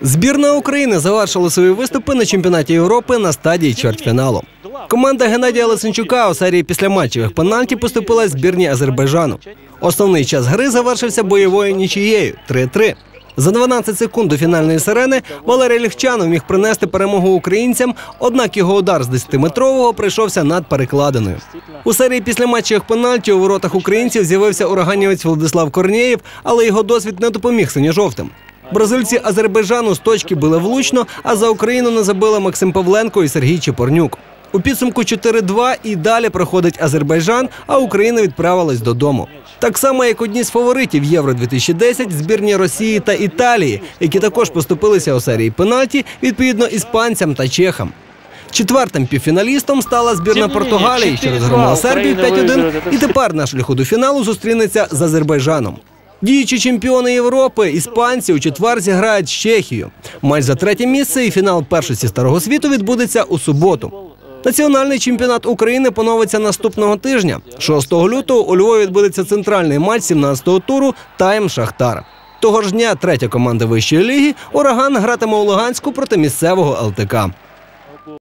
Збірна України завершила свої виступи на чемпіонаті Європи на стадії чвертьфіналу. Команда Геннадія Лисенчука у серії післяматчевих пенальті поступила збірні Азербайджану. Основний час гри завершився бойовою нічією 3-3. За 12 секунд до фінальної сирени Валерій Лігчанов міг принести перемогу українцям, однак його удар з 10-метрового прийшовся над перекладиною. У серії післяматчевих пенальті у воротах українців з'явився ураганівець Владислав Корнієв, але його досвід не допоміг синьо-жовтим. Бразильці Азербайджану з точки били влучно, а за Україну не забили Максим Павленко і Сергій Чепорнюк. У підсумку 4-2 і далі проходить Азербайджан, а Україна відправилась додому. Так само, як одні з фаворитів Євро 2010 збірні Росії та Італії, які також поступилися у серії пенальті, відповідно іспанцям та чехам. Четвертим півфіналістом стала збірна Португалії, що розгромила Сербію 5-1, і тепер на шляху до фіналу зустрінеться з Азербайджаном. Діючі чемпіони Європи, іспанці у четвер зіграють з Чехією. Матч за третє місце і фінал першості старого світу відбудеться у суботу. Національний чемпіонат України поновиться наступного тижня. 6 лютого у Львові відбудеться центральний матч 17-го туру Тайм Шахтар. Того ж дня третя команда вищої ліги Ураган гратиме у Луганську проти місцевого ЛТК.